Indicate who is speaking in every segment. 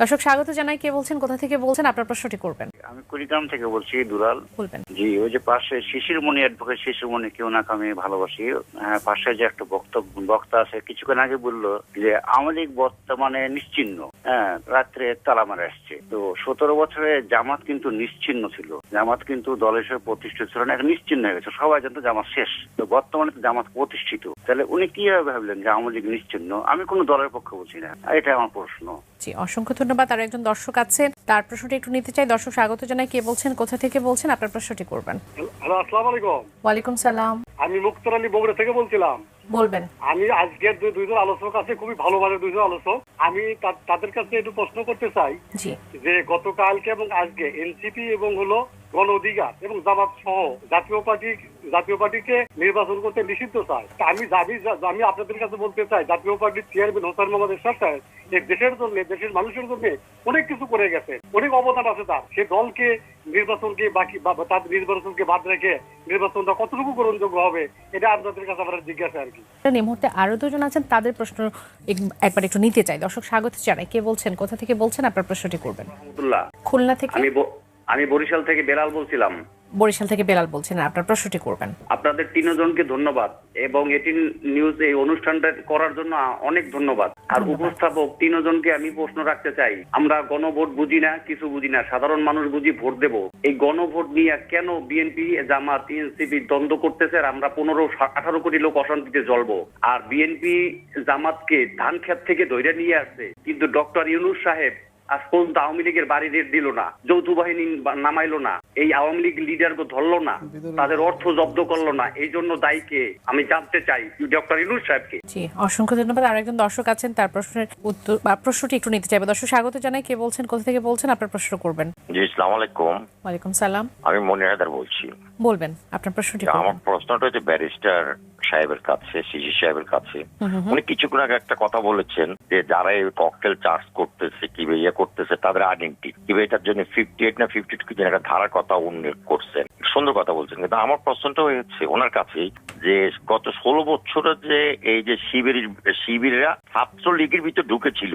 Speaker 1: দর্শক স্বাগত জানাই। কে বলছেন কোথা থেকে বলছেন আপনার প্রশ্নটি করবেন।
Speaker 2: আমি কুড়িগ্রাম থেকে বলছি দুলাল।
Speaker 1: বলবেন।
Speaker 2: জি ওই যে পাশে শিশিরমণি অ্যাডভোকেট শিশিরমণি কেউ না আমি ভালোবাসি। হ্যাঁ, পাশে যে একটা বক্তব্য বক্তা আছে কিছুক্ষণ আগে বলল যে আওয়ামী বর্তমানে নিশ্চিহ্ন হ্যাঁ রাত্রে তালা মারা আসছে তো সতেরো বছরে জামাত কিন্তু নিশ্চিহ্ন ছিল। জামাত কিন্তু দল হিসেবে প্রতিষ্ঠিত ছিল না এখন নিশ্চিহ্ন হয়ে গেছে। সবাই জানতো জামাত শেষ। তো বর্তমানে জামাত প্রতিষ্ঠিত। তাহলে উনি কীভাবে ভাবলেন যে আওয়ামী লীগ নিশ্চিহ্ন আমি কোনো দলের পক্ষে বলছি না। এটা আমার প্রশ্ন।
Speaker 1: জি অসংখ্য ধন্যবাদ। আর একজন দর্শক আছেন। তার প্রশ্নটি একটু নিতে চাই। দর্শক স্বাগত জানাই। কে বলছেন? কোথা থেকে বলছেন? আপনার প্রশ্নটি করবেন।
Speaker 3: হ্যালো আসসালামু আলাইকুম।
Speaker 1: ওয়ালাইকুম সালাম।
Speaker 3: আমি মুক্তার আলী বগুড়া থেকে বলছিলাম।
Speaker 1: বলবেন।
Speaker 3: আমি আজকের দুই- দুইজন আলোচক আছে খুবই ভালো ভালো দুইজন আলোচক। আমি তাদের কাছে একটু প্রশ্ন করতে চাই যে গতকালকে এবং আজকে এনসিপি এবং হলো গণ অধিকার এবং জামাত সহ জাতীয় পার্টি জাতীয় পার্টিকে নির্বাচন করতে নিষিদ্ধ তা আমি দাবি আমি আপনাদের কাছে বলতে চাই জাতীয় পার্টির চেয়ারম্যান হোসেন মোহাম্মদ এরশাদ সাহেব এই দেশের জন্য দেশের মানুষের জন্য অনেক কিছু করে গেছে। অনেক অবদান আছে তার। সে দলকে নির্বাচনকে বাকি বা তার নির্বাচনকে বাদ রেখে নির্বাচনটা কতটুকু গ্রহণযোগ্য হবে এটা আপনাদের কাছে আমরা জিজ্ঞাসা আর কি।
Speaker 1: এই মুহূর্তে আরও দুজন আছেন তাদের প্রশ্ন একবার একটু নিতে চাই। দর্শক স্বাগত জানাই। কে বলছেন কোথা থেকে বলছেন আপনার প্রশ্নটি করবেন। খুলনা থেকে?
Speaker 4: আমি আমি বরিশাল থেকে বেলাল বলছিলাম।
Speaker 1: বরিশাল থেকে বেলাল বলছেন আপনার প্রশ্নটি করবেন।
Speaker 4: আপনাদের তিনজনকে ধন্যবাদ এবং এটি নিউজ এই অনুষ্ঠানটা করার জন্য অনেক ধন্যবাদ। আর উপস্থাপক তিনজনকে আমি প্রশ্ন রাখতে চাই। আমরা গণভোট বুঝি না কিছু বুঝি না সাধারণ মানুষ বুঝি ভোট দেব। এই গণভোট নিয়ে কেন বিএনপি জামাত এনসিপি দ্বন্দ্ব করতেছে আর আমরা পনেরো আঠারো কোটি লোক অশান্তিতে জ্বলবো? আর বিএনপি জামাতকে ধান ক্ষেত থেকে ধৈর্য নিয়ে আসছে। কিন্তু ডক্টর ইউনুস সাহেব আজ পর্যন্ত আওয়ামী লীগের বাড়ি রেট দিল না যৌথ বাহিনী নামাইলো না এই আওয়ামী লীগ লিডারকে ধরলো না তাদের অর্থ জব্দ করল না এই জন্য দায়ীকে আমি জানতে চাই ডক্টর ইউনুস সাহেবকে।
Speaker 1: জি অসংখ্য ধন্যবাদ। আর একজন দর্শক আছেন তার প্রশ্নের উত্তর বা প্রশ্নটি একটু নিতে চাইবে। দর্শক স্বাগত জানাই। কে বলছেন কোথা থেকে বলছেন আপনার প্রশ্ন করবেন।
Speaker 5: জি ইসলাম আলাইকুম।
Speaker 1: ওয়ালাইকুম সালাম।
Speaker 5: আমি মনির হায়দার বলছি।
Speaker 1: বলবেন আপনার প্রশ্নটি
Speaker 5: আমার প্রশ্নটা হচ্ছে ব্যারিস্টার সাহেবের কাছে সিসি সাহেবের কাছে। উনি কিছুক্ষণ আগে একটা কথা বলেছেন যে যারা এই ককটেল চার্জ করতেছে কি ইয়ে করতেছে তাদের আইডেন্টি কি এটার জন্য ফিফটি এইট না ফিফটি টু কিছু একটা ধারার কথা উল্লেখ করছেন। সুন্দর কথা বলছেন। কিন্তু আমার প্রশ্নটা হয়েছে ওনার কাছেই যে গত ষোলো বছরে যে এই যে শিবির শিবিররা ছাত্র লীগের ভিতর ঢুকেছিল।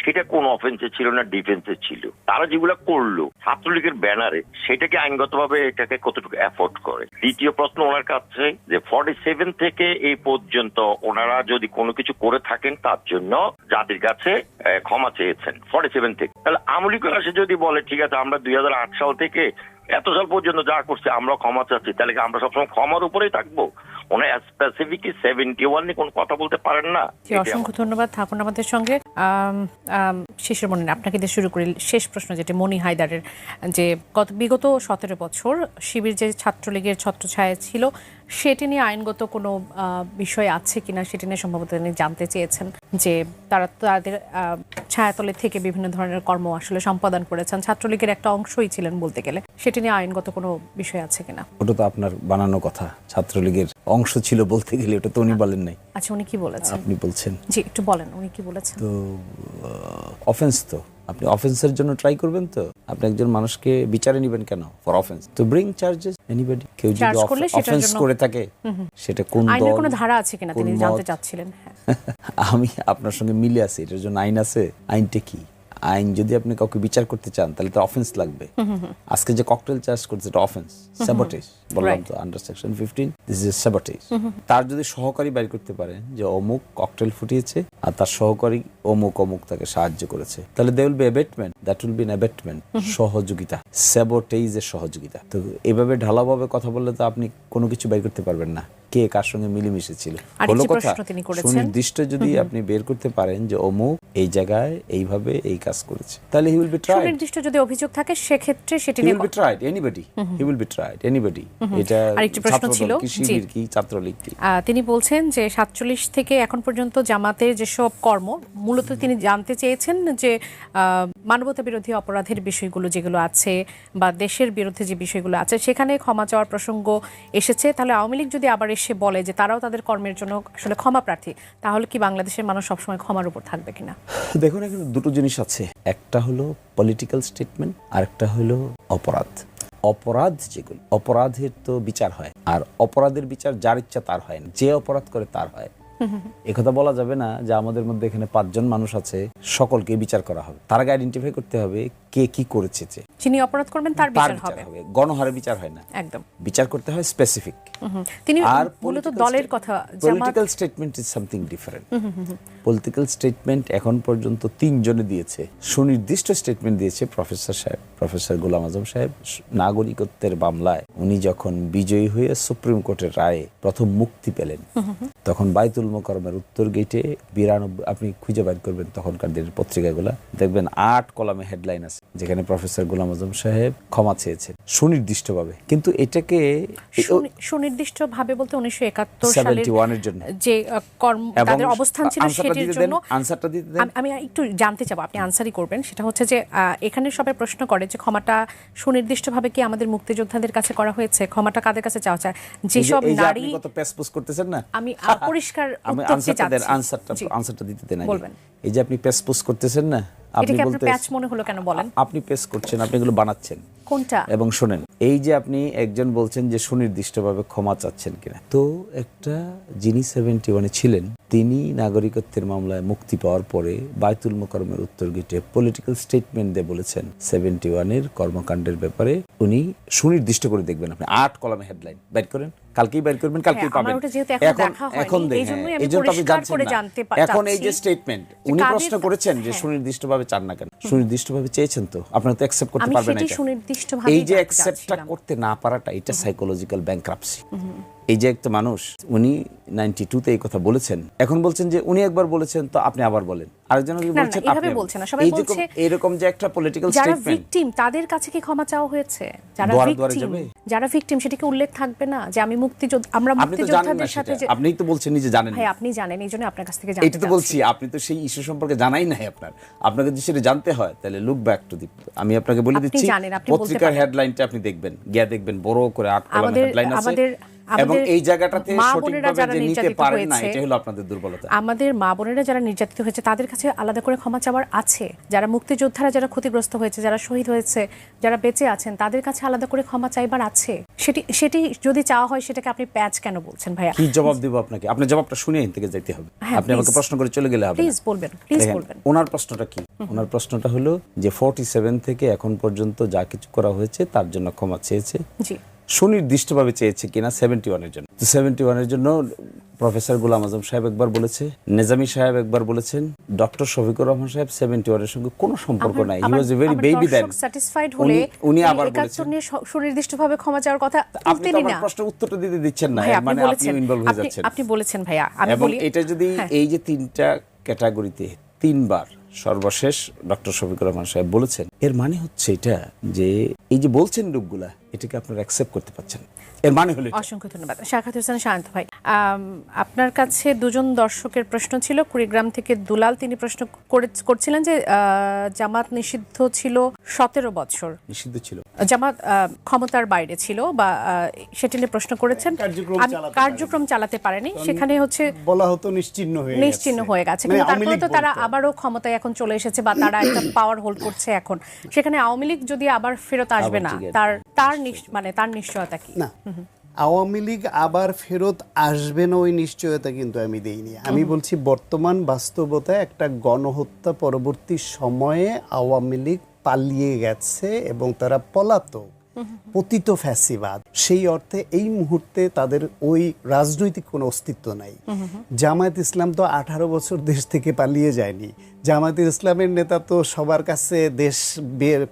Speaker 5: সেটা কোন অফেন্সে ছিল না ডিফেন্সে ছিল। তারা যেগুলো করল ছাত্রলীগের ব্যানারে সেটাকে আইনগতভাবে এটাকে কতটুকু অ্যাফোর্ড করে? দ্বিতীয় প্রশ্ন ওনার কাছে, যে ফর্টি সেভেন থেকে এই পর্যন্ত ওনারা যদি কোনো কিছু করে থাকেন, তার জন্য জাতির কাছে ক্ষমা চেয়েছেন ফর্টি সেভেন থেকে। তাহলে আমলিক আসে যদি বলে, ঠিক আছে, আমরা দুই সাল থেকে এত সাল পর্যন্ত যা করছে আমরা ক্ষমা চাচ্ছি, তাহলে আমরা সবসময় ক্ষমার উপরেই থাকব? ওনার স্পেসিফিক সেভেন্টি ওয়ান নিয়ে কোনো কথা বলতে পারেন না।
Speaker 1: অসংখ্য ধন্যবাদ থাকুন আমাদের সঙ্গে। শেষের মনে আপনাকে দিয়ে শুরু করি। শেষ প্রশ্ন যেটি মনি হায়দারের যে গত বিগত সতেরো বছর শিবির যে ছাত্রলীগের ছত্রছায়া ছিল সেটি নিয়ে আইনগত কোনো বিষয় আছে কিনা সেটি নিয়ে সম্ভবত তিনি জানতে চেয়েছেন যে তারা তাদের ছায়াতলে থেকে বিভিন্ন ধরনের কর্ম আসলে সম্পাদন করেছেন। ছাত্রলীগের একটা অংশই ছিলেন বলতে গেলে। সেটি নিয়ে আইনগত কোনো বিষয় আছে কিনা?
Speaker 6: ওটা তো আপনার বানানো কথা। ছাত্রলীগের অংশ ছিল বলতে গেলে ওটা তো উনি বলেন নাই।
Speaker 1: আচ্ছা উনি কি বলেছেন?
Speaker 6: আপনি বলছেন।
Speaker 1: জি একটু বলেন উনি কি বলেছেন?
Speaker 6: তো অফেন্স তো। আপনি অফেন্সের জন্য ট্রাই করবেন তো? আপনি একজন মানুষকে বিচারে নিবেন কেন? For offence to bring charges anybody কেউ যদি অফেন্স করে থাকে সেটা কোন
Speaker 1: আইনের কোনো ধারা আছে কিনা? তিনি জানতে চাচ্ছিলেন হ্যাঁ।
Speaker 6: আমি আপনার সঙ্গে মিলে আছি এটার জন্য আইন আছে। আইনটা কি? আইন যদি আপনি কাউকে বিচার করতে চান তাহলে তো অফেন্স লাগবে। আজকে যে ককটেল চার্জ করছে এটা অফেন্স স্যাবটেজ বললাম তো under section fifteen this is sabotage তার যদি সহকারী বাইর করতে পারে যে অমুক ককটেল ফুটিয়েছে আর তার সহকারী অমুক অমুক তাকে সাহায্য করেছে তাহলে they will be abetment that will be abetment সহযোগিতা স্যাবটেজের সহযোগিতা। তো এভাবে ঢালাভাবে কথা বললে তো আপনি কোনো কিছু বাইর করতে পারবেন না কে কার সঙ্গে মিলেমিশে ছিল। হলো কথা সুনির্দিষ্ট যদি আপনি বের করতে পারেন যে অমুক এই জায়গায় এইভাবে এই কাজ করেছে তাহলে হি উইল বি ট্রাইড
Speaker 1: সুনির্দিষ্ট যদি অভিযোগ থাকে সেক্ষেত্রে সেটি
Speaker 6: he will be tried anybody he will be tried anybody এটা
Speaker 1: আরেকটি প্রশ্ন ছিল,
Speaker 6: কি। ছাত্রলীগ
Speaker 1: তিনি বলছেন যে সাতচল্লিশ থেকে এখন পর্যন্ত জামাতের যেসব কর্ম মূলত তিনি জানতে চেয়েছেন যে মানবতা বিরোধী অপরাধের বিষয়গুলো যেগুলো আছে বা দেশের বিরুদ্ধে যে বিষয়গুলো আছে সেখানে ক্ষমা চাওয়ার প্রসঙ্গ এসেছে। তাহলে আওয়ামী লীগ যদি আবার এসে বলে যে তারাও তাদের কর্মের জন্য আসলে ক্ষমা প্রার্থী তাহলে কি বাংলাদেশের মানুষ সবসময় ক্ষমার উপর থাকবে কিনা?
Speaker 6: দেখুন এখানে দুটো জিনিস আছে। একটা হলো পলিটিক্যাল স্টেটমেন্ট আর একটা হলো অপরাধ। অপরাধ যেগুলো অপরাধের তো বিচার হয় আর অপরাধের বিচার যার ইচ্ছা তার হয় না যে অপরাধ করে তার হয়। একথা বলা যাবে না যে আমাদের মধ্যে এখানে পাঁচজন মানুষ আছে সকলকে বিচার করা হবে। তার আগে আইডেন্টিফাই করতে হবে কে কি করেছে যে।
Speaker 1: যিনি অপরাধ করবেন তার বিচার হবে।
Speaker 6: গণহারে বিচার হয় না।
Speaker 1: একদম।
Speaker 6: বিচার করতে হয় স্পেসিফিক
Speaker 1: তিনি
Speaker 6: আর
Speaker 1: মূলত দলের কথা
Speaker 6: political statement is something different political statement এখন পর্যন্ত তিনজনে দিয়েছে সুনির্দিষ্ট স্টেটমেন্ট দিয়েছে প্রফেসর সাহেব প্রফেসর গোলাম আজম সাহেব নাগরিকত্বের মামলায় উনি যখন বিজয়ী হয়ে সুপ্রিম কোর্টের রায়ে প্রথম মুক্তি পেলেন তখন বাইতুল মোকরমের উত্তর গেটে বিরানব্বই আপনি খুঁজে বের করবেন তখনকার দিনের পত্রিকাগুলা দেখবেন আট কলামে হেডলাইন আছে যেখানে প্রফেসর গোলাম আজম সাহেব ক্ষমা চেয়েছেন সুনির্দিষ্টভাবে কিন্তু এটাকে
Speaker 1: সুনির্দিষ্ট ভাবে বলতে উনিশশো একাত্তর সালের
Speaker 6: 71 জন্য।
Speaker 1: যে কর্ম তাদের অবস্থান ছিল সেটির জন্য
Speaker 6: আনসারটা দিতে দেন।
Speaker 1: আমি- একটু জানতে চাবো আপনি আনসারই করবেন। সেটা হচ্ছে যে এখানে সবাই প্রশ্ন করে যে ক্ষমাটা সুনির্দিষ্টভাবে কি আমাদের মুক্তিযোদ্ধাদের কাছে করা হয়েছে? ক্ষমাটা কাদের কাছে চাওয়া চায়? যেসব নারী
Speaker 6: কত পেসপুস করতেছেন না?
Speaker 1: আমি পরিষ্কার
Speaker 6: আমি আনসারটা আনসারটা আনসারটা দিতে দেন
Speaker 1: বলবেন।
Speaker 6: এই যে আপনি পেসপুস করতেছেন না আপনি বলতে
Speaker 1: প্যাচ মনে হলো কেন বলেন?
Speaker 6: আপনি পেস করছেন আপনি এগুলো বানাচ্ছেন।
Speaker 1: কোনটা?
Speaker 6: এবং শোনেন এই যে আপনি একজন বলছেন যে সুনির্দিষ্টভাবে ক্ষমা চাচ্ছেন কিনা। তো একটা যিনি সেভেন্টি ওয়ানে ছিলেন তিনি নাগরিকত্বের মামলায় মুক্তি পাওয়ার পরে বায়তুল মোকরমের উত্তর গেটে পলিটিক্যাল স্টেটমেন্ট দিয়ে বলেছেন সেভেন্টি ওয়ানের কর্মকাণ্ডের ব্যাপারে উনি সুনির্দিষ্ট করে দেখবেন আপনি। আট কলামে হেডলাইন বাইর করেন। কালকেই বের করবেন কালকেই
Speaker 1: হ্যাঁ,
Speaker 6: পাবেন।
Speaker 1: এখনও এখন
Speaker 6: এই জন্য আপনি জানছেন না। এখন এই যে স্টেটমেন্ট উনি প্রশ্ন করেছেন যে
Speaker 1: হ্যাঁ।
Speaker 6: সুনির্দিষ্টভাবে চান না কেন? সুনির্দিষ্টভাবে চেয়েছেন তো? আপনারা তো অ্যাকসেপ্ট করতে পারবেন না এই যে অ্যাকসেপ্টটা করতে না পারাটা এটা সাইকোলজিক্যাল ব্যাংক্রাপসি এই যে একটা মানুষ উনি নাইনটি টুতে এই কথা বলেছেন। এখন বলছেন যে উনি একবার বলেছেন তো আপনি আবার বলেন। আরেকজন বলছেন আপনি
Speaker 1: বলছে না। সবাই বলছে-
Speaker 6: এরকম যে একটা পলিটিক্যাল
Speaker 1: যারা ভিকটিম তাদের কাছে কি ক্ষমা চাওয়া হয়েছে? যারা ভিকটিম যারা ভিকটিম সেটিকে উল্লেখ থাকবে না? যে আমি মুক্তিযোদ্ধা আমরা
Speaker 6: আপনি তো জানেন না
Speaker 1: মুক্তিযোদ্ধাদের সাথে যে
Speaker 6: আপনিই তো বলছেন নিজে জানেন। না।
Speaker 1: আপনি জানেন এই জন্য আপনার কাছ থেকে জানতে
Speaker 6: এইটা তো বলছি আপনি তো সেই ইস্যু সম্পর্কে জানাই নাই আপনার। আপনাকে যদি সেটা জানতে হয় তাহলে লুক ব্যাক টু দি আমি আপনাকে বলে দিচ্ছি পত্রিকার হেডলাইনটা আপনি দেখবেন। গিয়া দেখবেন বড় করে আট হেডলাইন আছে।
Speaker 1: আমাদের-
Speaker 6: এবং এই জায়গাটাতে সঠিকভাবে যে নিতে
Speaker 1: নির্যাতিত
Speaker 6: পারেন না
Speaker 1: হয়েছে,
Speaker 6: এটা হলো আপনাদের দুর্বলতা।
Speaker 1: আমাদের মা বোনেরা যারা নির্যাতিত হয়েছে তাদের কাছে আলাদা করে ক্ষমা চাওয়ার আছে। যারা মুক্তিযোদ্ধারা যারা ক্ষতিগ্রস্ত হয়েছে যারা শহীদ হয়েছে যারা বেঁচে আছেন তাদের কাছে আলাদা করে ক্ষমা চাইবার আছে। সেটি সেটি যদি চাওয়া হয় সেটাকে আপনি প্যাচ কেন বলছেন ভাইয়া?
Speaker 6: কি জবাব দেব আপনাকে? আপনার জবাবটা শুনে থেকে যেতে হবে।
Speaker 1: হ্যাঁ,
Speaker 6: আপনি আমাকে প্রশ্ন করে চলে গেলে হবে
Speaker 1: প্লিজ বলবেন প্লিজ বলবেন।
Speaker 6: ওনার প্রশ্নটা কি? ওনার প্রশ্নটা হলো যে ফোর্টি সেভেন থেকে এখন পর্যন্ত যা কিছু করা হয়েছে তার জন্য ক্ষমা চেয়েছে।
Speaker 1: জি।
Speaker 6: সুনির্দিষ্টভাবে চেয়েছে কিনা সেভেন্টি ওয়ানের জন্য। তো সেভেন্টি ওয়ানের জন্য প্রফেসর গুলাম আজম সাহেব একবার বলেছে নেজামি সাহেব একবার বলেছেন ডক্টর শফিকুর রহমান সাহেব সেভেন্টি ওয়ানের সঙ্গে কোনো সম্পর্ক নাই। He was a very baby then
Speaker 1: satisfied হলে
Speaker 6: উনি আবার বলেছেন।
Speaker 1: সুনির্দিষ্টভাবে ক্ষমা চাওয়ার কথা
Speaker 6: আপনি আমার
Speaker 1: না।
Speaker 6: প্রশ্নের উত্তরটা দিতে দিচ্ছেন না মানে আপনি ইনভলভ হয়ে যাচ্ছেন।
Speaker 1: আপনি বলেছেন ভাইয়া আমি বলি
Speaker 6: এটা যদি
Speaker 1: হ্যাঁ।
Speaker 6: এই যে তিনটা ক্যাটাগরিতে তিনবার সর্বশেষ ডক্টর শফিকুর রহমান সাহেব বলেছেন এর মানে হচ্ছে এটা যে এই যে বলছেন লোকগুলা এটাকে আপনারা অ্যাকসেপ্ট করতে পারছেন। এর মানে হলো
Speaker 1: অসংখ্য ধন্যবাদ। শাখাত হোসেন শান্ত ভাই আপনার কাছে দুজন দর্শকের প্রশ্ন ছিল কুড়িগ্রাম থেকে দুলাল তিনি প্রশ্ন করে- করছিলেন যে আহ, জামাত নিষিদ্ধ ছিল সতেরো বছর।
Speaker 6: নিষিদ্ধ ছিল।
Speaker 1: জামাত ক্ষমতার বাইরে ছিল বা সেটি নিয়ে প্রশ্ন করেছেন।
Speaker 7: কার্যক্রম চালাতে
Speaker 1: পারেনি। সেখানে হচ্ছে
Speaker 7: বলা হতো নিশ্চিহ্ন হয়ে গেছে।
Speaker 1: নিশ্চিহ্ন হয়ে গেছে।
Speaker 7: মানে
Speaker 1: কিন্তু তারপরে তো তারা আবারও ক্ষমতায় এখন চলে এসেছে বা তারা একটা পাওয়ার হোল্ড করছে এখন। সেখানে আওয়ামী লীগ যদি আবার ফেরত আসবে না তার তার মানে তার নিশ্চয়তা কি?
Speaker 7: না। আওয়ামী লীগ আবার ফেরত আসবে না ওই নিশ্চয়তা কিন্তু আমি দেইনি। আমি বলছি বর্তমান বাস্তবতায় একটা গণহত্যা পরবর্তী সময়ে আওয়ামী লীগ পালিয়ে গেছে এবং তারা পলাতক, পতিত ফ্যাসিবাদ। সেই অর্থে এই মুহূর্তে তাদের ওই রাজনৈতিক কোনো অস্তিত্ব নাই। জামায়াত ইসলাম তো আঠারো বছর দেশ থেকে পালিয়ে যায়নি। জামায়াত ইসলামের নেতা তো সবার কাছে দেশ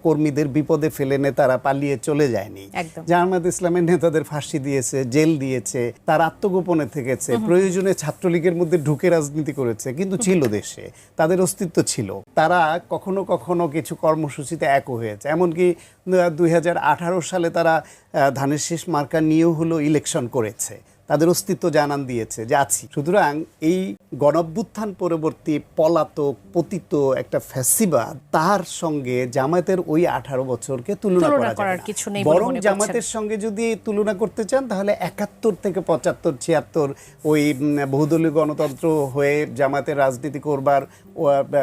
Speaker 7: কর্মীদের বিপদে ফেলে নেতারা পালিয়ে চলে যায়নি। জামায়াত ইসলামের নেতাদের ফাঁসি দিয়েছে জেল দিয়েছে তার আত্মগোপনে থেকেছে প্রয়োজনে ছাত্রলীগের মধ্যে ঢুকে রাজনীতি করেছে কিন্তু ছিল দেশে তাদের অস্তিত্ব ছিল। তারা কখনো কখনো কিছু কর্মসূচিতে একও হয়েছে। এমনকি দুই হাজার আঠারো সালে তারা ধানের শীষ মার্কা নিয়েও হলো ইলেকশন করেছে। তাদের অস্তিত্ব জানান দিয়েছে যে আছি। সুতরাং এই গণঅভ্যুত্থান পরবর্তী পলাতক পতিত একটা ফ্যাসিবাদ তার সঙ্গে জামায়াতের ওই আঠারো বছরকে তুলনা করা
Speaker 1: নেই
Speaker 7: বরং জামাতের সঙ্গে যদি তুলনা করতে চান তাহলে একাত্তর থেকে পঁচাত্তর ছিয়াত্তর ওই বহুদলীয় গণতন্ত্র হয়ে জামাতের রাজনীতি করবার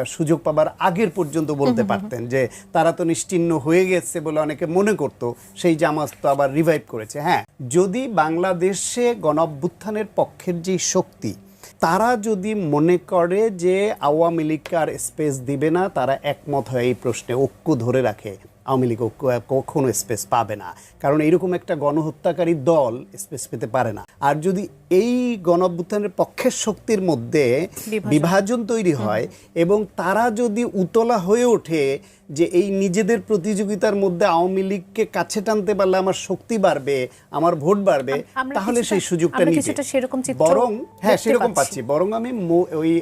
Speaker 7: সুযোগ পাবার আগের পর্যন্ত বলতে পারতেন যে তারা তো নিশ্চিহ্ন হয়ে গেছে বলে অনেকে মনে করত সেই জামাত তো আবার রিভাইভ করেছে। হ্যাঁ যদি বাংলাদেশে গণঅভ্যুত্থানের পক্ষের যে শক্তি, তারা যদি মনে করে যে আওয়ামী লীগকে আর স্পেস দিবে না, তারা একমত হয় এই প্রশ্নে ঐক্য ধরে রাখে। আওয়ামী লীগ কখনো স্পেস পাবে না। কারণ এরকম একটা গণহত্যাকারী দল স্পেস পেতে পারে না। আর যদি এই গণঅভ্যুত্থানের পক্ষের শক্তির মধ্যে
Speaker 1: বিভাজন।
Speaker 7: তৈরি হয় এবং তারা যদি উতলা হয়ে ওঠে যে এই নিজেদের প্রতিযোগিতার মধ্যে আওয়ামী লীগকে কাছে টানতে পারলে আমার শক্তি বাড়বে আমার ভোট বাড়বে তাহলে সেই সুযোগটা নিবে।
Speaker 1: সেরকম
Speaker 7: বরং হ্যাঁ সেরকম
Speaker 1: পাচ্ছি।
Speaker 7: বরং আমি ওই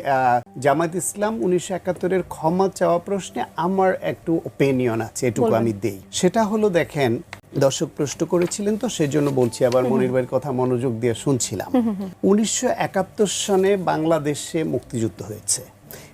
Speaker 7: জামাত ইসলাম উনিশশো একাত্তরের ক্ষমা চাওয়া প্রশ্নে আমার একটু ওপিনিয়ন আছে এটুকু আমি দেই। সেটা হলো দেখেন দর্শক প্রশ্ন করেছিলেন তো সেজন্য বলছি আবার মনির ভাইয়ের কথা মনোযোগ দিয়ে শুনছিলাম। উনিশশো একাত্তর সনে বাংলাদেশে মুক্তিযুদ্ধ হয়েছে।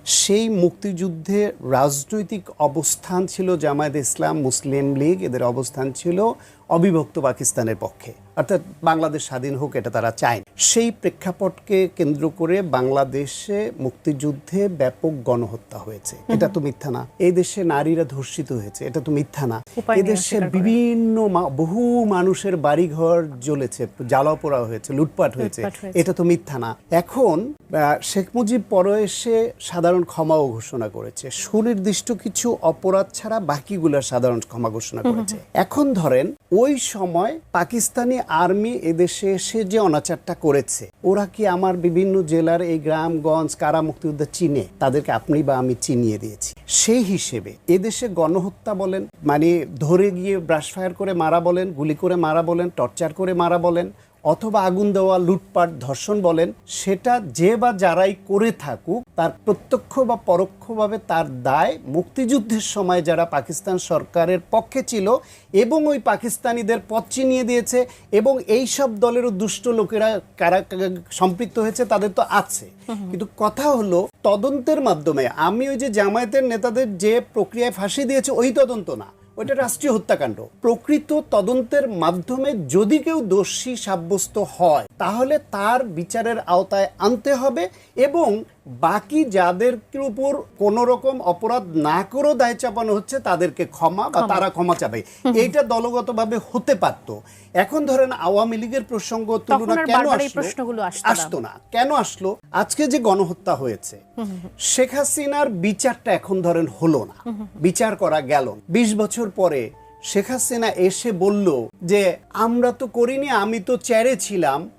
Speaker 7: সেই মুক্তিযুদ্ধে রাজনৈতিক অবস্থান ছিল জামায়াত ইসলাম মুসলিম লীগ এদের অবস্থান ছিল অবিভক্ত পাকিস্তানের পক্ষে। অর্থাৎ বাংলাদেশ স্বাধীন হোক এটা তারা চায় সেই প্রেক্ষাপটকে কেন্দ্র করে বাংলাদেশে মুক্তিযুদ্ধে ব্যাপক গণহত্যা হয়েছে। এটা তো মিথ্যা না। এই দেশে নারীরা ধর্ষিত হয়েছে। এটা তো মিথ্যা না। এদেশে বিভিন্ন বহু মানুষের বাড়িঘর জ্বলেছে জ্বালাও পোড়া হয়েছে লুটপাট হয়েছে। এটা তো মিথ্যা না। এখন শেখ মুজিব পরে এসে সাধারণ ক্ষমাও ঘোষণা করেছে। সুনির্দিষ্ট কিছু অপরাধ ছাড়া বাকিগুলো সাধারণ ক্ষমা ঘোষণা করেছে। এখন ধরেন ওই সময় পাকিস্তানি আর্মি এদেশে এসে যে অনাচারটা করেছে, ওরা কি আমার বিভিন্ন জেলার এই গ্রামগঞ্জ কারা মুক্তিযোদ্ধা চিনে? তাদেরকে আপনি বা আমি চিনিয়ে দিয়েছি। সেই হিসেবে এদেশে গণহত্যা বলেন মানে ধরে গিয়ে ব্রাশ ফায়ার করে মারা বলেন, গুলি করে মারা বলেন টর্চার করে মারা বলেন অথবা আগুন দেওয়া লুটপাট ধর্ষণ বলেন সেটা যে বা যারাই করে থাকুক তার প্রত্যক্ষ বা পরোক্ষভাবে তার দায় মুক্তিযুদ্ধের সময় যারা পাকিস্তান সরকারের পক্ষে ছিল এবং ওই পাকিস্তানিদের পথ চিনিয়ে দিয়েছে এবং এই সব দলেরও দুষ্ট লোকেরা কারা সম্পৃক্ত হয়েছে তাদের তো আছে। কিন্তু কথা হলো তদন্তের মাধ্যমে আমি ওই যে জামায়াতের নেতাদের যে প্রক্রিয়ায় ফাঁসি দিয়েছে ওই তদন্ত না। ওইটা রাষ্ট্রীয় হত্যাকাণ্ড। প্রকৃত তদন্তের মাধ্যমে যদি কেউ দোষী সাব্যস্ত হয়, তাহলে তার বিচারের আওতায় আনতে হবে এবং বাকি যাদের উপর কোন রকম অপরাধ না করেও দায় চাপানো হচ্ছে তাদেরকে ক্ষমা বা তারা ক্ষমা চাবে। এইটা দলগতভাবে হতে পারত। এখন ধরেন আওয়ামী লীগের প্রসঙ্গ তুলনা কেন
Speaker 1: আসতো না।
Speaker 7: কেন আসলো? আজকে যে গণহত্যা হয়েছে শেখ হাসিনার বিচারটা এখন ধরেন হলো না। বিচার করা গেল। বিশ বছর পরে শেখ হাসিনা এসে বলল যে আমরা তো করিনি আমি তো চেয়ারে ছিলাম।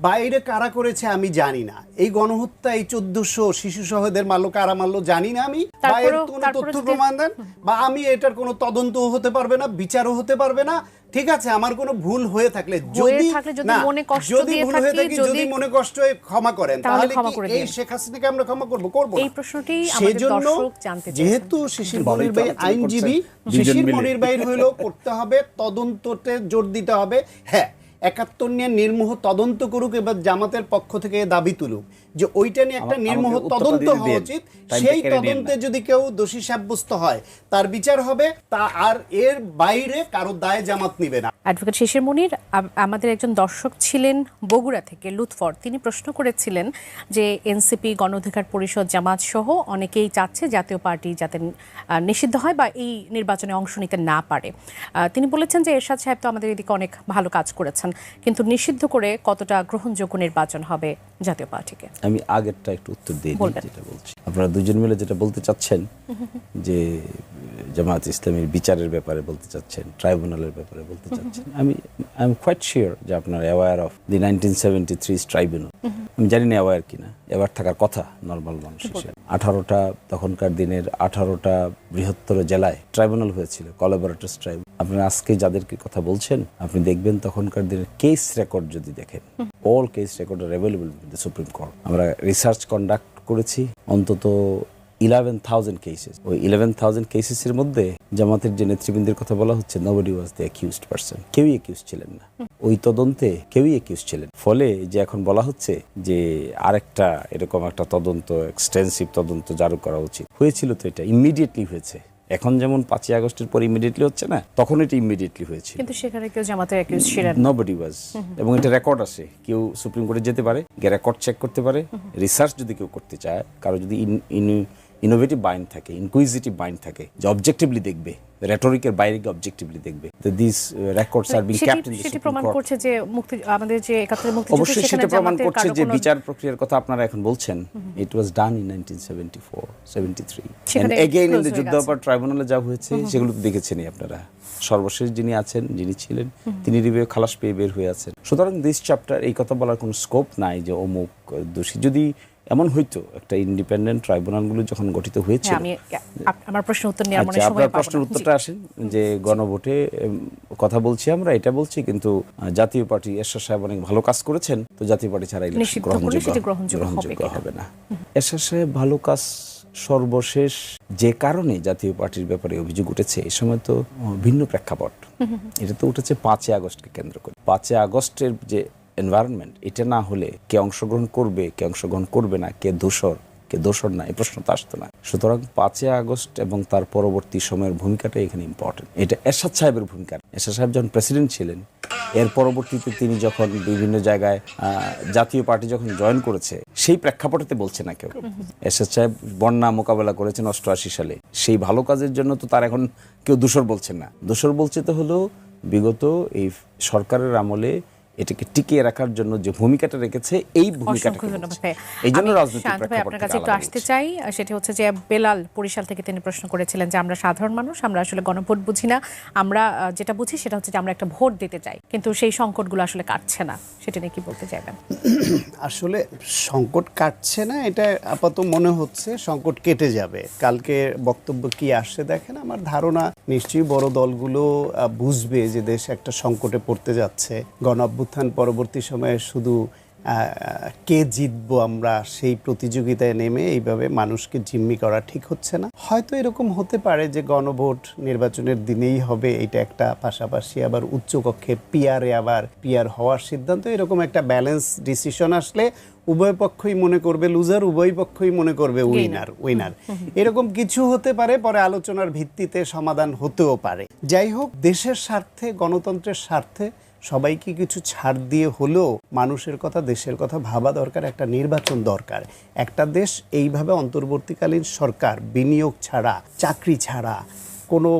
Speaker 7: বাইরে কারা করেছে আমি জানি না। এই গণহত্যা এই চোদ্দশো শিশু সহদের মারলো কারা মারলো জানি না আমি। বা এর কোনো তথ্য প্রমাণ দেন? বা আমি এটার কোনো তদন্তও হতে পারবে না বিচারও হতে পারবে না। ঠিক আছে আমার কোনো ভুল হয়ে থাকলে যদি
Speaker 1: যদি
Speaker 7: না,
Speaker 1: মনে কষ্ট
Speaker 7: যদি ভুল হয়ে
Speaker 1: থাকে যদি-
Speaker 7: যদি মনে কষ্ট হয়ে ক্ষমা করেন।
Speaker 1: তাহলে
Speaker 7: কি এই শেখ হাসিনাকে আমরা ক্ষমা করব? করব।
Speaker 1: এই প্রশ্নটি আমাদের
Speaker 7: সেজন্য
Speaker 1: দর্শক জানতে
Speaker 7: যেহেতু শিশির মনির ভাই আইনজীবী শিশির মনির ভাইয়ের হইলেও করতে হবে তদন্ততে জোর দিতে হবে। হ্যাঁ একাত্তর নিয়ে নির্মোহ তদন্ত করুক এবার জামাতের পক্ষ থেকে দাবি তুলুক যে ওইটা নিয়ে একটা নির্মোহ তদন্ত হওয়া উচিত। সেই। তদন্তে যদি কেউ দোষী সাব্যস্ত হয় তার বিচার হবে তা আর এর বাইরে কারও দায় জামাত নিবে না।
Speaker 1: অ্যাডভোকেট শিশির মনির আমাদের একজন দর্শক ছিলেন বগুড়া থেকে লুৎফর। তিনি প্রশ্ন করেছিলেন যে এনসিপি গণ অধিকার পরিষদ জামাত সহ অনেকেই চাচ্ছে জাতীয় পার্টি যাতে আহ, নিষিদ্ধ হয় বা এই নির্বাচনে অংশ নিতে না পারে। আহ, তিনি বলেছেন যে এরশাদ সাহেব তো আমাদের এদিকে অনেক ভালো কাজ করেছেন। কিন্তু নিষিদ্ধ করে কতটা গ্রহণযোগ্য নির্বাচন হবে জাতীয় পার্টিকে?
Speaker 6: আমি আগেরটা একটু উত্তর দিয়ে দিই যেটা বলছি। আপনারা দুজন মিলে যেটা বলতে চাচ্ছেন যে জামাত ইসলামের বিচারের ব্যাপারে বলতে চাচ্ছেন ট্রাইব্যুনালের ব্যাপারে বলতে চাচ্ছেন আমি আই এম কোয়াইট শিওর যে আপনারা aware of the nineteen seventy three tribunal আমি জানি না অ্যাওয়ার কিনা। অ্যাওয়ার থাকার কথা নর্মাল মানুষ হিসেবে আঠারোটা তখনকার দিনের আঠারোটা বৃহত্তর জেলায় ট্রাইব্যুনাল হয়েছিল কলাবোরেটর্স ট্রাইব আপনারা আজকে যাদেরকে কথা বলছেন আপনি দেখবেন তখনকার দিনের কেস রেকর্ড যদি দেখেন all case record are available the supreme court আমরা রিসার্চ কন্ডাক্ট করেছি অন্তত ইলেভেন থাউজেন্ড কেসেস ওই ইলেভেন থাউজেন্ড কেসেসের মধ্যে জামাতের যে নেতৃবৃন্দের কথা বলা হচ্ছে nobody was the accused person কেউই অ্যাকিউজ ছিলেন না। ওই তদন্তে কেউই অ্যাকিউজ ছিলেন। ফলে যে এখন বলা হচ্ছে যে আরেকটা এরকম একটা তদন্ত এক্সটেন্সিভ তদন্ত জারু করা উচিত। হয়েছিল তো এটা ইমিডিয়েটলি হয়েছে। এখন যেমন পাঁচই আগস্টের পর ইমিডিয়েটলি হচ্ছে না তখন এটা ইমিডিয়েটলি হয়েছে
Speaker 1: কিন্তু সেখানে কেউ জামাতের অ্যাকিউজ ছিলেন।
Speaker 6: নবডি ওয়াজ এবং এটা রেকর্ড আছে। কেউ সুপ্রিম কোর্টে যেতে পারে গিয়ে রেকর্ড চেক করতে পারে। রিসার্চ যদি কেউ করতে চায় কারও যদি ইনোভেটিভ বাইন্ড থাকে ইনকুইজিটিভ বাইন্ড থাকে যে অবজেক্টিভলি দেখবে রেটরিকের বাইরে গিয়ে অবজেক্টিভলি দেখবে। This records are being kept in
Speaker 1: সেটি প্রমাণ করছে যে মুক্তি আমাদের যে একাত্তরের মুক্তিযুদ্ধ
Speaker 6: অবশ্যই সেটা প্রমাণ করছে যে বিচার প্রক্রিয়ার কথা আপনারা এখন বলছেন। It was done in 1974 73 and again in the যুদ্ধ
Speaker 1: গেছে।
Speaker 6: অপরাধ ট্রাইব্যুনালে যা হয়েছে সেগুলো তো দেখেছেনই আপনারা। সর্বশেষ যিনি আছেন যিনি ছিলেন তিনি রিভিউ খালাস পেয়ে বের হয়ে আছেন। সুতরাং দিস চ্যাপ্টার এই কথা বলার কোনো স্কোপ নাই যে অমুক দোষী। যদি এমন হইতো একটা ইন্ডিপেন্ডেন্ট ট্রাইব্যুনালগুলো যখন গঠিত হয়েছিল।
Speaker 1: হ্যাঁ, আমি আমার প্রশ্ন উত্তর নেওয়ার মনে
Speaker 6: আচ্ছা
Speaker 1: সময়
Speaker 6: আপনার প্রশ্নের উত্তরটা আসেন যে গণভোটে কথা বলছি আমরা এটা বলছি কিন্তু জাতীয় পার্টি এরশাদ সাহেব অনেক ভালো কাজ করেছেন তো জাতীয় পার্টি ছাড়া ইলেকশন গ্রহণযোগ্য
Speaker 1: গ্রহণযোগ্য। হবে
Speaker 6: না। এরশাদ সাহেব ভালো কাজ সর্বশেষ যে কারণে জাতীয় পার্টির ব্যাপারে অভিযোগ উঠেছে এই সময় তো ভিন্ন প্রেক্ষাপট। এটা তো উঠেছে পাঁচই আগস্টকে কেন্দ্র করে। পাঁচই আগস্টের যে এনভায়রনমেন্ট এটা না হলে কে অংশগ্রহণ করবে, কে অংশগ্রহণ করবে না, কে দোষর কে দোষর না, এই প্রশ্ন তো আসতো না। সুতরাং পাঁচই আগস্ট এবং তার পরবর্তী সময়ের ভূমিকাটা এখানে ইম্পর্টেন্ট এটা এরশাদ সাহেবের ভূমিকা। এরশাদ সাহেব যখন প্রেসিডেন্ট ছিলেন, এর পরবর্তীতে তিনি যখন বিভিন্ন জায়গায় জাতীয় পার্টি যখন জয়েন করেছে, সেই প্রেক্ষাপটেতে বলছে না কেউ। এরশাদ সাহেব বন্যা মোকাবেলা করেছেন অষ্টআশি সালে। সেই ভালো কাজের জন্য তো তার এখন কেউ দূষর বলছেন না। দূষর বলছে তো হলো বিগত এই সরকারের আমলে এটাকে টিকিয়ে রাখার জন্য যে ভূমিকাটা রেখেছে এই ভূমিকাটা
Speaker 1: অসংখ্য
Speaker 6: এই জন্য রাজনৈতিক
Speaker 1: শান্ত ভাই
Speaker 6: প্রেক্ষাপট
Speaker 1: আপনার কাছে একটু আসতে চাই সেটি হচ্ছে যে বেলাল বরিশাল থেকে তিনি প্রশ্ন করেছিলেন যে আমরা সাধারণ মানুষ আমরা আসলে গণভোট বুঝি না। আমরা যেটা বুঝি সেটা হচ্ছে যে আমরা একটা ভোট দিতে চাই কিন্তু সেই সংকটগুলো আসলে কাটছে না। সেটা নিয়ে কি বলতে চাইবেন?
Speaker 7: আসলে সংকট কাটছে না এটা আপাতত মনে হচ্ছে সংকট কেটে যাবে। কালকে বক্তব্য কি আসছে দেখেন আমার ধারণা নিশ্চয়ই বড় দলগুলো আহ, বুঝবে যে দেশ একটা সংকটে পড়তে যাচ্ছে। গণ অভ্যুত্থান পরবর্তী সময়ে শুধু কে জিতবো আমরা সেই প্রতিযোগিতায় নেমে এইভাবে মানুষকে জিম্মি করা ঠিক হচ্ছে না। হয়তো এরকম হতে পারে যে গণভোট নির্বাচনের দিনেই হবে এটা একটা পাশাপাশি আবার উচ্চকক্ষে পিয়ারে আবার পিয়ার হওয়ার সিদ্ধান্ত। এরকম একটা ব্যালেন্স ডিসিশন আসলে উভয় পক্ষই মনে করবে লুজার উভয় পক্ষই মনে করবে উইনার উইনার এরকম কিছু হতে পারে পরে আলোচনার ভিত্তিতে সমাধান হতেও পারে। যাই হোক দেশের স্বার্থে গণতন্ত্রের স্বার্থে সবাইকে কিছু ছাড় দিয়ে হলেও মানুষের কথা, দেশের কথা ভাবা দরকার, একটা নির্বাচন দরকার। একটা দেশ এইভাবে অন্তর্বর্তীকালীন সরকার, বিনিয়োগ ছাড়া, চাকরি ছাড়া, কোনো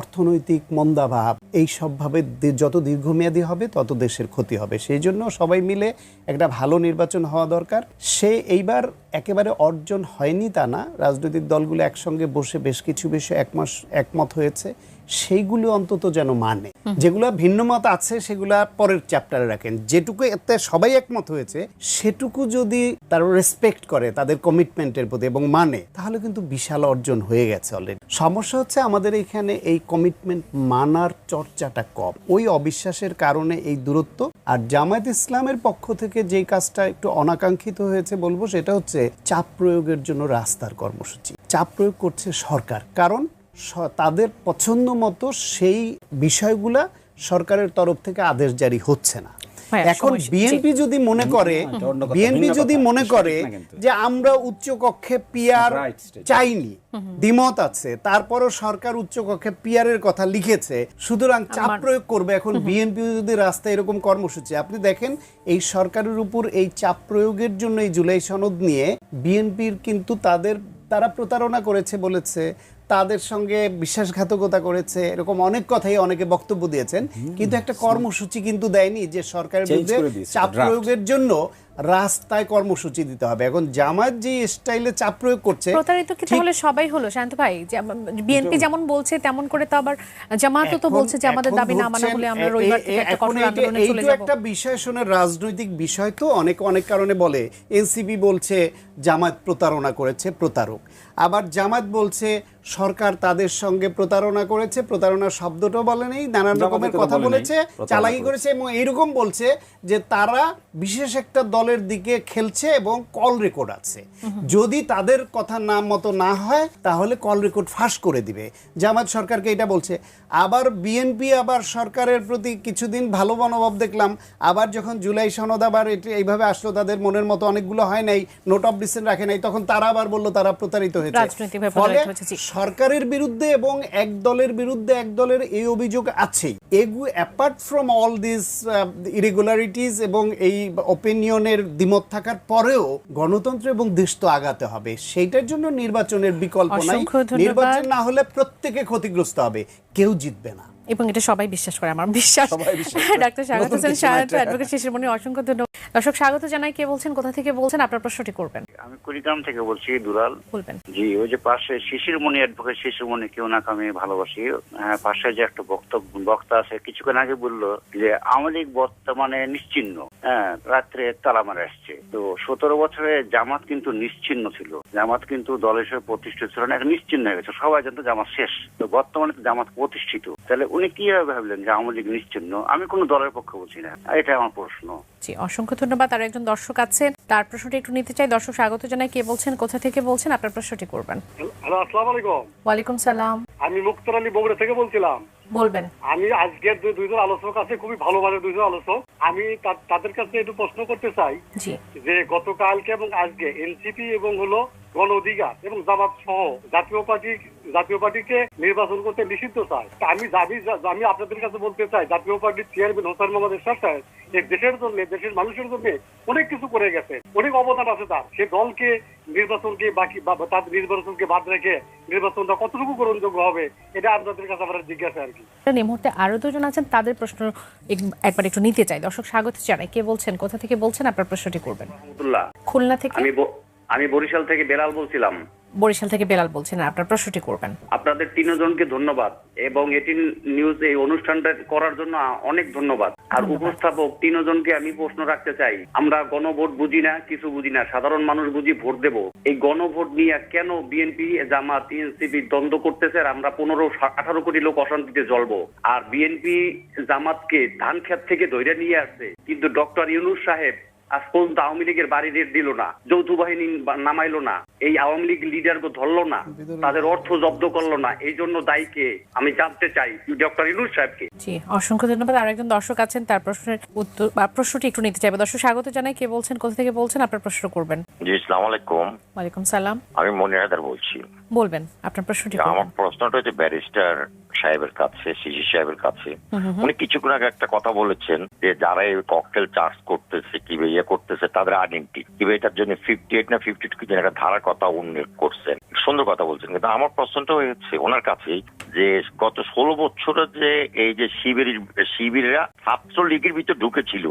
Speaker 7: অর্থনৈতিক মন্দাভাব, এই সবভাবে যত দীর্ঘমেয়াদী হবে, তত দেশের ক্ষতি হবে। সেই জন্য সবাই মিলে একটা ভালো নির্বাচন হওয়া দরকার। সে এইবার একেবারে অর্জন হয়নি তা না। রাজনৈতিক দলগুলো একসঙ্গে বসে বেশ কিছু বিষয়ে একমাস, একমত হয়েছে। সেইগুলো অন্তত যেন মানে। যেগুলো ভিন্ন মত আছে, সেগুলা পরের চ্যাপ্টারে রাখেন। যেটুকু এতে সবাই একমত হয়েছে, সেটুকু যদি তারা রেসপেক্ট করে, তাদের কমিটমেন্টের প্রতি এবং মানে তাহলে কিন্তু বিশাল অর্জন হয়ে গেছে অলরেডি সমস্যা হচ্ছে আমাদের এখানে এই কমিটমেন্ট মানার চর্চাটা কম। ওই অবিশ্বাসের কারণে এই দূরত্ব। আর জামায়াত ইসলামের পক্ষ থেকে যে কাজটা একটু অনাকাঙ্ক্ষিত হয়েছে বলব, সেটা হচ্ছে চাপ প্রয়োগের জন্য রাস্তার কর্মসূচি। চাপ প্রয়োগ করছে সরকার। কারণ তাদের পছন্দ মতো সেই বিষয়গুলা সরকারের তরফ থেকে আদেশ জারি হচ্ছে না। এখন বিএনপি যদি মনে করে বিএনপি যদি মনে করে যে আমরা উচ্চ কক্ষে পিয়ার চাইনি দ্বিমত আছে তারপরও সরকার উচ্চ কক্ষে পিয়ারের কথা লিখেছে সুতরাং চাপ প্রয়োগ করবে এখন বিএনপি যদি রাস্তায় এরকম কর্মসূচি আপনি দেখেন এই সরকারের উপর এই চাপ প্রয়োগের জন্য এই জুলাই সনদ নিয়ে বিএনপির কিন্তু তাদের তারা প্রতারণা করেছে বলেছে তাদের সঙ্গে বিশ্বাসঘাতকতা করেছে এরকম অনেক কথাই অনেকে বক্তব্য দিয়েছেন। কিন্তু একটা কর্মসূচি কিন্তু দেয়নি যে সরকারের বিরুদ্ধে চাপ প্রয়োগের জন্য রাস্তায় কর্মসূচি দিতে হবে। এখন জামাত যে স্টাইলে চাপ প্রয়োগ করছে
Speaker 1: প্রতারিত কি তাহলে সবাই হলো? শান্ত ভাই বিএনপি যেমন বলছে তেমন করে তো আবার জামাতও তো বলছে যে আমাদের দাবি না মানা হলে আমরা রবিবার থেকে একটা কঠোর আন্দোলনে চলে যাব।
Speaker 7: একটা বিষয় শুনে রাজনৈতিক বিষয় তো অনেক অনেক কারণে বলে। এনসিপি বলছে জামাত প্রতারণা করেছে প্রতারক। আবার জামাত বলছে সরকার তাদের সঙ্গে প্রতারণা করেছে প্রতারণার শব্দটাও বলে নেই নানান রকমের
Speaker 6: কথা
Speaker 7: বলেছে চালাকি
Speaker 6: করেছে।
Speaker 7: এবং এরকম বলছে যে তারা বিশেষ একটা দলের দিকে খেলছে এবং কল রেকর্ড আছে। যদি তাদের কথা নাম মতো না হয় তাহলে কল রেকর্ড ফাঁস করে দিবে। জামাত সরকারকে এটা বলছে। আবার বিএনপি আবার সরকারের প্রতি কিছুদিন ভালো মনোভাব দেখলাম। আবার যখন জুলাই সনদ আবার এটি এইভাবে আসলো তাদের মনের মতো অনেকগুলো হয় নাই নোট অফ ডিসেন্ট রাখে নাই তখন তারা আবার বলল তারা প্রতারিত হয়েছে। ফলে। সরকারের বিরুদ্ধে এবং এক দলের বিরুদ্ধে এক দলের এই অভিযোগ আছেই। এগু apart from all this irregularities এবং এই ওপিনিয়নের ধরনের দ্বিমত থাকার পরেও গণতন্ত্র এবং দেশ তো আগাতে হবে। সেইটার জন্য নির্বাচনের বিকল্প নাই। নির্বাচন না হলে প্রত্যেকে ক্ষতিগ্রস্ত হবে। কেউ জিতবে না।
Speaker 1: এবং এটা সবাই বিশ্বাস করে আমার বিশ্বাস। ডাক্তার স্বাগত হোসেন
Speaker 7: না এটা।
Speaker 1: অ্যাডভোকেট শিশির মনি অসংখ্য ধন্যবাদ। দর্শক স্বাগত জানাই কে বলছেন কোথা থেকে বলছেন আপনার প্রশ্নটি করবেন।
Speaker 2: আমি কুড়িগ্রাম থেকে বলছি দুলাল।
Speaker 1: বলবেন।
Speaker 2: জি ওই যে পাশে শিশির মনি অ্যাডভোকেট শিশির মনি কেউ নাকে আমি ভালোবাসি। হ্যাঁ, পাশে যে একটা বক্তব্য বক্তা আছে কিছুক্ষণ আগে বলল যে আওয়ামী বর্তমানে নিশ্চিহ্ন হ্যাঁ রাত্রে তালা মারা আসছে তো সতেরো বছরে জামাত কিন্তু নিশ্চিহ্ন ছিল। জামাত কিন্তু দল হিসেবে প্রতিষ্ঠিত ছিল না এখন নিশ্চিহ্ন হয়ে গেছে। সবাই জানতো জামাত শেষ। তো বর্তমানে তো জামাত প্রতিষ্ঠিত। তাহলে উনি কীভাবে ভাবলেন যে আওয়ামী লীগ নিশ্চিহ্ন আমি কোনো দলের পক্ষে বলছি না। এটা আমার প্রশ্ন।
Speaker 1: জি অসংখ্য ধন্যবাদ। আর একজন দর্শক আছেন। তার প্রশ্নটি একটু নিতে চাই। দর্শক স্বাগত জানাই। কে বলছেন? কোথা থেকে বলছেন? আপনার প্রশ্নটি করবেন।
Speaker 3: হ্যালো আসসালামু আলাইকুম।
Speaker 1: ওয়ালাইকুম সালাম।
Speaker 3: আমি মুক্তার আলী বগুড়া থেকে বলছিলাম।
Speaker 1: বলবেন।
Speaker 3: আমি আজকের দুইজন আলোচক আছে খুবই ভালো মানের দুইজন আলোচক। আমি তাদের কাছে একটু প্রশ্ন করতে চাই যে গতকালকে এবং আজকে এনসিপি এবং হলো গণ অধিকার এবং জামাত সহ জাতীয় পার্টি জাতীয় পার্টিকে নির্বাচন করতে নিষিদ্ধ চায়। তা আমি দাবি আমি আপনাদের কাছে বলতে চাই জাতীয় পার্টির চেয়ারম্যান হোসেন মোহাম্মদ এরশাদ সাহেব এই দেশের জন্য দেশের মানুষের জন্য অনেক কিছু করে গেছে। অনেক অবদান আছে তার। সে দলকে নির্বাচনকে বাকি তার নির্বাচনকে বাদ রেখে নির্বাচনটা কতটুকু গ্রহণযোগ্য হবে এটা আপনাদের কাছে আমরা জিজ্ঞাসা আর কি।
Speaker 1: এই মুহূর্তে আরও দুজন আছেন তাদের প্রশ্ন এক- একবার একটু নিতে চাই। দর্শক স্বাগত জানাই। কে বলছেন কোথা থেকে বলছেন আপনার প্রশ্নটি করবেন। খুলনা থেকে?
Speaker 4: আমি আমি বরিশাল থেকে বেলাল বলছিলাম।
Speaker 1: বরিশাল থেকে বেলাল বলছেন আপনার প্রশ্নটি করবেন।
Speaker 4: আপনাদের তিনজনকে ধন্যবাদ এবং এটি নিউজ এই অনুষ্ঠানটা করার জন্য অনেক ধন্যবাদ। আর উপস্থাপক তিনজনকে আমি প্রশ্ন রাখতে চাই আমরা গণভোট বুঝি না কিছু বুঝি না সাধারণ মানুষ বুঝি ভোট দেব। এই গণভোট নিয়ে কেন বিএনপি জামাত এনসিপি দ্বন্দ্ব করতেছে আর আমরা পনেরো আঠারো কোটি লোক অশান্তিতে জ্বলবো? আর বিএনপি জামাতকে ধান ক্ষেত থেকে ধৈর্য নিয়ে আসছে কিন্তু ডক্টর ইউনুস সাহেব আজ পর্যন্ত আওয়ামী লীগের বাড়ি রেট দিল না যৌথ বাহিনী নামাইলো না এই আওয়ামী লীগ লিডারকে ধরলো না তাদের অর্থ জব্দ করল না এই জন্য দায়ীকে আমি জানতে চাই ডক্টর ইনুস সাহেবকে।
Speaker 1: জি অসংখ্য ধন্যবাদ। আর একজন দর্শক আছেন তার প্রশ্নের উত্তর বা প্রশ্নটি একটু নিতে চাইবে দর্শক স্বাগত জানাই। কে বলছেন কোথা থেকে বলছেন আপনার প্রশ্ন করবেন?
Speaker 5: জি ইসলাম আলাইকুম।
Speaker 1: ওয়ালাইকুম সালাম।
Speaker 5: আমি মনির হায়দার বলছি।
Speaker 1: বলবেন আপনার প্রশ্নটি
Speaker 5: আমার প্রশ্নটা হচ্ছে ব্যারিস্টার সাহেবের কাছে শিশি সাহেবের কাছে উনি কিছুক্ষণ আগে একটা কথা বলেছেন যে যারা এই ককটেল চার্জ করতেছে কি ইয়ে করতেছে তাদের আইডেন্টি কি এটার জন্য ফিফটি এইট না ফিফটি টু কি একটা ধারার কথা উল্লেখ করছেন। সুন্দর কথা বলছেন। কিন্তু আমার প্রশ্নটা হয়েছে ওনার কাছেই যে গত ষোলো বছরে যে এই যে শিবির, শিবিররা ছাত্র লীগের ভিতর ঢুকেছিল,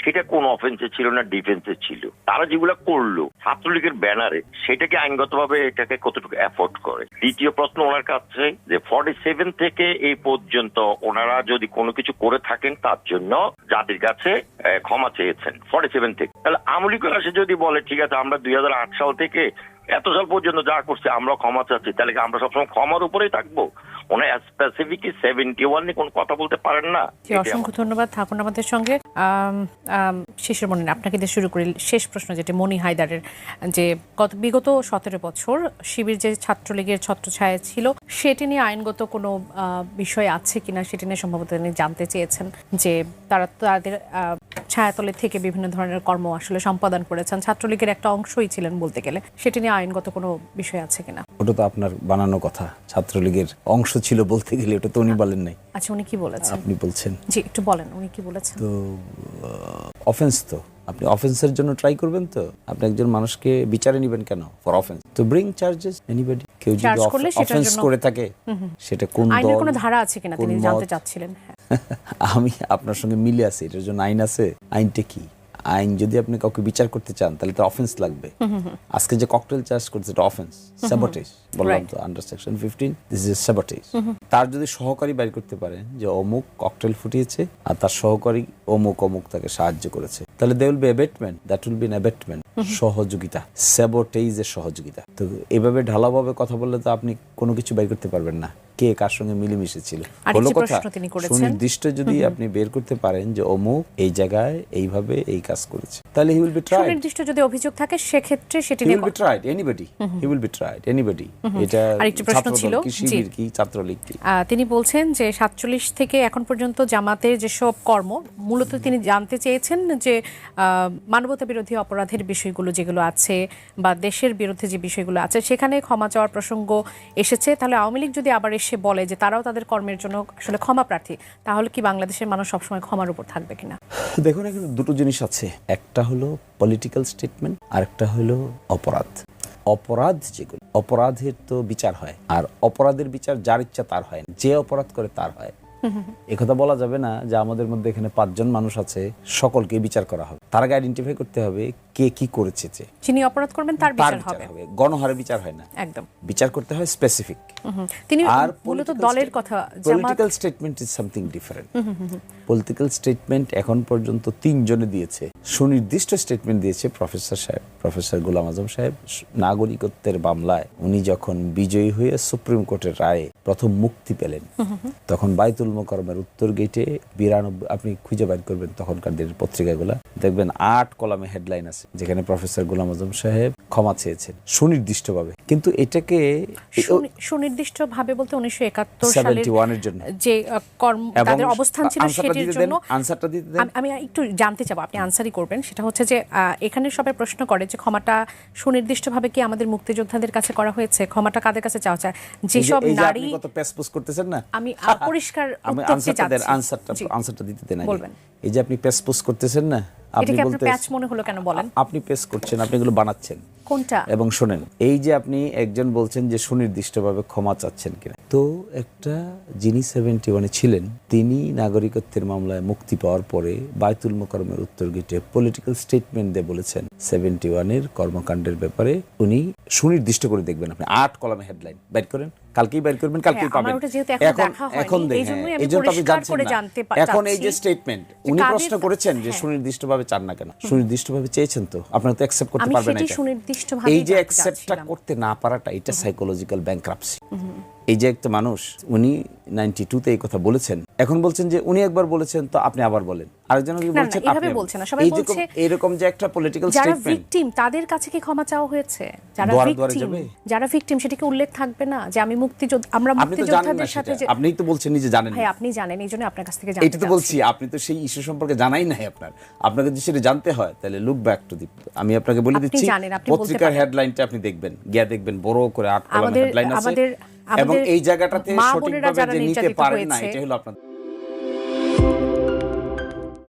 Speaker 5: সেটা কোন অফেন্সে ছিল না ডিফেন্সে ছিল? তারা যেগুলো করল, ছাত্রলীগের ব্যানারে, সেটাকে আইনগতভাবে এটাকে কতটুকু অ্যাফোর্ড করে? দ্বিতীয় প্রশ্ন ওনার কাছে, যে ফর্টি সেভেন থেকে এই পর্যন্ত ওনারা যদি কোনো কিছু করে থাকেন, তার জন্য জাতির কাছে ক্ষমা চেয়েছেন ফর্টি সেভেন থেকে। তাহলে আমলিকুল আসে যদি বলে, ঠিক আছে, আমরা দুই সাল থেকে এত সাল পর্যন্ত যা করছে আমরা ক্ষমা চাচ্ছি। তাহলে কি আমরা সবসময় ক্ষমার উপরেই থাকব? ওনার স্পেসিফিক সেভেন্টি ওয়ান নিয়ে কোনো কথা বলতে পারেন না?
Speaker 1: অসংখ্য ধন্যবাদ। থাকুন আমাদের সঙ্গে। শিশির মনি আপনাকে দিয়ে শুরু করি, শেষ প্রশ্ন যেটি মনি হায়দারের, যে গত, বিগত সতেরো বছর শিবির যে ছাত্রলীগের ছত্রছায়া ছিল, সেটি নিয়ে আইনগত কোনো বিষয় আছে কিনা সেটি নিয়ে সম্ভবত তিনি জানতে চেয়েছেন যে তারা তাদের ছায়াতলে থেকে বিভিন্ন ধরনের কর্ম আসলে সম্পাদন করেছেন। ছাত্রলীগের একটা অংশই ছিলেন বলতে গেলে। সেটি নিয়ে আইনগত কোনো বিষয় আছে কিনা?
Speaker 6: ওটা তো আপনার বানানো কথা। ছাত্রলীগের অংশ ছিল বলতে গেলে, ওটা তো উনি বলেন নাই।
Speaker 1: আচ্ছা উনি কি বলেছেন?
Speaker 6: আপনি বলছেন।
Speaker 1: জি একটু বলেন উনি কি বলেছেন?
Speaker 6: তো অফেন্স তো। আপনি অফেন্সের জন্য ট্রাই করবেন তো? আপনি একজন মানুষকে বিচারে নেবেন কেন for offence to bring charges anybody কেউ যদি অফেন্স করে থাকে সেটা কোন
Speaker 1: আইনের কোনো ধারা আছে কিনা? তিনি জানতে চাচ্ছিলেন হ্যাঁ।
Speaker 6: আমি আপনার সঙ্গে মিলে আছি এটার জন্য আইন আছে। আইনটা কি? আইন যদি আপনি কাউকে বিচার করতে চান তাহলে তো অফেন্স লাগবে। আজকে যে ককটেল চার্জ করছে এটা অফেন্স স্যাবটেজ বললাম তো under section fifteen this is sabotage তার যদি সহকারী বাইর করতে পারে যে অমুক ককটেল ফুটিয়েছে আর তার সহকারী অমুক অমুক তাকে সাহায্য করেছে তাহলে they will be abetment that will be abetment সহযোগিতা স্যাবটেজের সহযোগিতা। তো এভাবে ঢালাভাবে কথা বললে তো আপনি কোনো কিছু বাইর করতে পারবেন না। কে কার সঙ্গে মিলেমিশে ছিল। হলো কথা। সুনির্দিষ্ট যদি আপনি বের করতে পারেন যে অমুক এই জায়গায় এইভাবে এই কাজ করেছে। তাহলে হি উইল বি ট্রাইড
Speaker 1: সুনির্দিষ্ট যদি অভিযোগ থাকে সেক্ষেত্রে সেটি
Speaker 6: হি
Speaker 1: নিয়ে
Speaker 6: will be tried anybody he will be tried anybody এটা
Speaker 1: আরেকটি প্রশ্ন ছিল,
Speaker 6: কি
Speaker 1: জি।
Speaker 6: কি ছাত্রলীগ কি?
Speaker 1: তিনি বলছেন যে সাতচল্লিশ থেকে এখন পর্যন্ত জামাতের যেসব কর্ম মূলত তিনি জানতে চেয়েছেন যে মানবতা বিরোধী অপরাধের বিষয়গুলো যেগুলো আছে বা দেশের বিরুদ্ধে যে বিষয়গুলো আছে সেখানে ক্ষমা চাওয়ার প্রসঙ্গ এসেছে। তাহলে আওয়ামী লীগ যদি আবার এসে বলে যে তারাও তাদের কর্মের জন্য আসলে ক্ষমা প্রার্থী তাহলে কি বাংলাদেশের মানুষ সবসময় ক্ষমার উপর থাকবে কিনা?
Speaker 6: দেখুন এখানে দুটো জিনিস আছে। একটা হলো পলিটিক্যাল স্টেটমেন্ট আর একটা হলো অপরাধ। অপরাধ যেগুলো অপরাধের তো বিচার হয় আর অপরাধের বিচার যার ইচ্ছা তার হয় যে অপরাধ করে তার হয়। একথা বলা যাবে না যে আমাদের মধ্যে এখানে পাঁচজন মানুষ আছে সকলকে বিচার করা হবে। তার আগে আইডেন্টিফাই করতে হবে কে কি করেছে যে।
Speaker 1: যিনি অপরাধ করবেন তার বিচার হবে।
Speaker 6: গণহারে বিচার হয় না।
Speaker 1: একদম।
Speaker 6: বিচার করতে হয় স্পেসিফিক
Speaker 1: তিনি
Speaker 6: আর
Speaker 1: মূলত দলের কথা
Speaker 6: political statement is something different political statement এখন পর্যন্ত তিনজনে দিয়েছে। সুনির্দিষ্ট স্টেটমেন্ট দিয়েছে প্রফেসর সাহেব প্রফেসর গোলাম আজম সাহেব। নাগরিকত্বের মামলায় উনি যখন বিজয়ী হয়ে সুপ্রিম কোর্টের রায়ে প্রথম মুক্তি পেলেন তখন বাইতুল মোকরমের উত্তর গেটে বিরানব্বই আপনি খুঁজে বাইর করবেন তখনকার দিনের পত্রিকাগুলো। দেখবেন আট কলামে হেডলাইন আছে যেখানে প্রফেসর গোলাম আজম সাহেব ক্ষমা চেয়েছেন সুনির্দিষ্টভাবে। কিন্তু এটাকে
Speaker 1: সুনির্দিষ্ট ভাবে বলতে উনিশশো একাত্তর সালের
Speaker 6: জন্য।
Speaker 1: যে কর্ম তাদের অবস্থান ছিল সেটির জন্য
Speaker 6: আনসারটা দিতে
Speaker 1: আমি- একটু জানতে চাবো আপনি আনসারই করবেন। সেটা হচ্ছে যে এখানে সবাই প্রশ্ন করে যে ক্ষমাটা সুনির্দিষ্টভাবে কি আমাদের মুক্তিযোদ্ধাদের কাছে করা হয়েছে? ক্ষমাটা কাদের কাছে চাওয়া যায়
Speaker 6: এই যে-
Speaker 1: যেসব নারী
Speaker 6: আপনি কত পেসপুস করতেছেন না?
Speaker 1: আমি পরিষ্কার
Speaker 6: আমি আনসারটা আনসারটা আনসারটা দিতে দেন
Speaker 1: বলবেন।
Speaker 6: এই যে আপনি পেসপুস করতেছেন না আপনি বলতে
Speaker 1: প্যাচ মনে হলো কেন বলেন?
Speaker 6: আপনি পেস করছেন আপনি এগুলো বানাচ্ছেন।
Speaker 1: কোনটা?
Speaker 6: এবং শোনেন এই যে আপনি একজন বলছেন যে সুনির্দিষ্টভাবে ক্ষমা চাচ্ছেন কিনা। তো একটা যিনি সেভেন্টি ওয়ানে ছিলেন তিনি নাগরিকত্বের মামলায় মুক্তি পাওয়ার পরে বায়তুল মোকরমের উত্তর গেটে পলিটিক্যাল স্টেটমেন্ট দিয়ে বলেছেন সেভেন্টি ওয়ানের কর্মকাণ্ডের ব্যাপারে উনি সুনির্দিষ্ট করে দেখবেন আপনি। আট কলমে হেডলাইন বাইট করেন। কালকেই বের করবেন কালকেই
Speaker 1: হ্যাঁ,
Speaker 6: পাবেন।
Speaker 1: এখনও এখন এই
Speaker 6: দেখেন এই জন্য আপনি জানছেন এখন এই যে স্টেটমেন্ট উনি প্রশ্ন করেছেন যে
Speaker 1: হ্যাঁ।
Speaker 6: সুনির্দিষ্টভাবে চান না কেন? সুনির্দিষ্টভাবে চেয়েছেন তো? আপনারা তো অ্যাকসেপ্ট করতে পারবেন না এই যে অ্যাকসেপ্টটা করতে না পারাটা এটা সাইকোলজিক্যাল ব্যাংক্রাপসি এই যে একটা মানুষ উনি নাইনটি টুতে এই কথা বলেছেন। এখন বলছেন যে উনি একবার বলেছেন তো আপনি আবার বলেন। আরেকজন কি বলছেন? আপনি আবার-
Speaker 1: বলছে না। সবাই বলছে-
Speaker 6: এরকম যে একটা পলিটিক্যাল
Speaker 1: যারা ভিকটিম তাদের কাছে কি ক্ষমা চাওয়া হয়েছে? যারা ভিকটিম যারা ভিকটিম সেটা কি উল্লেখ থাকবে না? যে আমি মুক্তিযোদ্ধা আমরা
Speaker 6: আপনি তো জানেন না
Speaker 1: মুক্তিযোদ্ধাদের সাথে যে
Speaker 6: আপনিই তো বলছেন নিজে জানেন।
Speaker 1: ভাই আপনি জানেন এই জন্য আপনার কাছ থেকে জানতে
Speaker 6: এইটা তো বলছি আপনি তো সেই ইস্যু সম্পর্কে জানাই নাই আপনার। আপনাকে যদি সেটা জানতে হয় তাহলে লুক ব্যাক টু দি আমি আপনাকে বলে দিচ্ছি পত্রিকার। হেডলাইনটা আপনি দেখবেন। গিয়া দেখবেন বড় করে আট হেডলাইন আছে।
Speaker 1: আমাদের-
Speaker 6: এবং এই জায়গাটাতে সঠিকভাবে যে নিতে পারেন না এটাই হলো আপনার